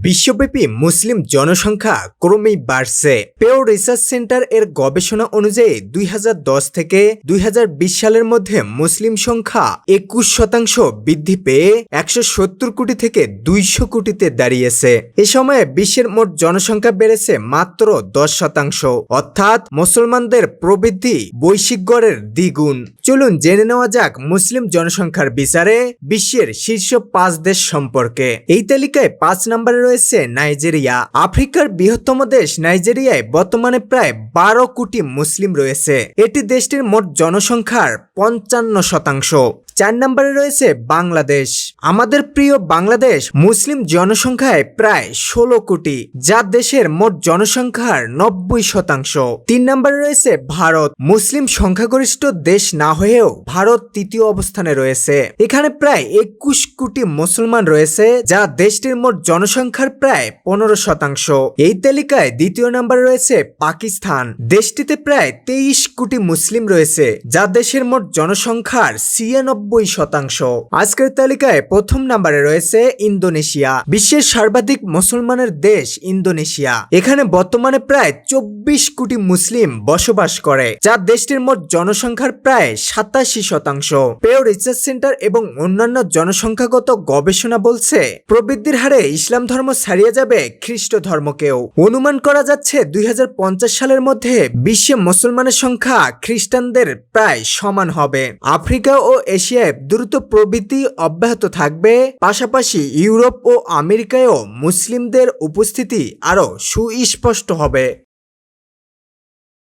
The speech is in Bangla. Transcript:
বিশ্বব্যাপী মুসলিম জনসংখ্যা ক্রমেই বাড়ছে। পেও রিসার্চ সেন্টার এর গবেষণা অনুযায়ী দুই হাজার দশ থেকে দুই হাজার বিশ সালের মধ্যে মুসলিম সংখ্যা একুশ শতাংশ বৃদ্ধি পেয়ে একশো সত্তর কোটি থেকে দুইশো কোটিতে দাঁড়িয়েছে। এ সময়ে বিশ্বের মোট জনসংখ্যা বেড়েছে মাত্র দশ শতাংশ। অর্থাৎ মুসলমানদের প্রবৃদ্ধি বৈশ্বিক গড়ের দ্বিগুণ। চলুন জেনে নেওয়া যাক মুসলিম জনসংখ্যার বিচারে বিশ্বের শীর্ষ পাঁচ দেশ সম্পর্কে। এই তালিকায় পাঁচ নম্বরে রয়েছে নাইজেরিয়া। আফ্রিকার বৃহত্তম দেশ নাইজেরিয়ায় বর্তমানে প্রায় বারো কোটি মুসলিম রয়েছে। এটি দেশটির মোট জনসংখ্যার পঞ্চান্ন শতাংশ। চার নম্বরে রয়েছে বাংলাদেশ। আমাদের প্রিয় বাংলাদেশ মুসলিম জনসংখ্যায় প্রায় ষোলো কোটি, যা দেশের মোট জনসংখ্যার নব্বই শতাংশ। তিন নম্বরে রয়েছে ভারত। মুসলিম সংখ্যাগরিষ্ঠ দেশ না হয়েও ভারত তৃতীয় অবস্থানে রয়েছে। এখানে প্রায় একুশ কোটি মুসলমান রয়েছে, যা দেশটির মোট জনসংখ্যার প্রায় পনেরো শতাংশ। এই তালিকায় দ্বিতীয় নম্বরে রয়েছে পাকিস্তান। দেশটিতে প্রায় তেইশ কোটি মুসলিম রয়েছে, যা দেশের মোট জনসংখ্যার ছিয়ানব্বই শতাংশ। আজকের তালিকায় প্রথম নম্বরে রয়েছে ইন্দোনেশিয়া, বিশ্বের সর্বাধিক মুসলমানের দেশ ইন্দোনেশিয়া। এখানে বর্তমানে প্রায় চব্বিশ কোটি মুসলিম বসবাস করে, যা দেশটির মোট জনসংখ্যার প্রায় সাতাশি শতাংশ। পেও রিসার্চ সেন্টার এবং অন্যান্য জনসংখ্যাগত গবেষণা বলছে, প্রবৃদ্ধির হারে ইসলাম ধর্ম ছাড়িয়ে যাবে খ্রিস্ট ধর্মকেও। অনুমান করা যাচ্ছে, দুই হাজার পঞ্চাশ সালের মধ্যে বিশ্বে মুসলমানের সংখ্যা খ্রিস্টানদের প্রায় সমান হবে। আফ্রিকা ও এশিয়ায় দ্রুত প্রবৃদ্ধি অব্যাহত থাকবে। পাশাপাশি ইউরোপ ও আমেরিকায়ও মুসলিমদের উপস্থিতি আরও সুস্পষ্ট হবে।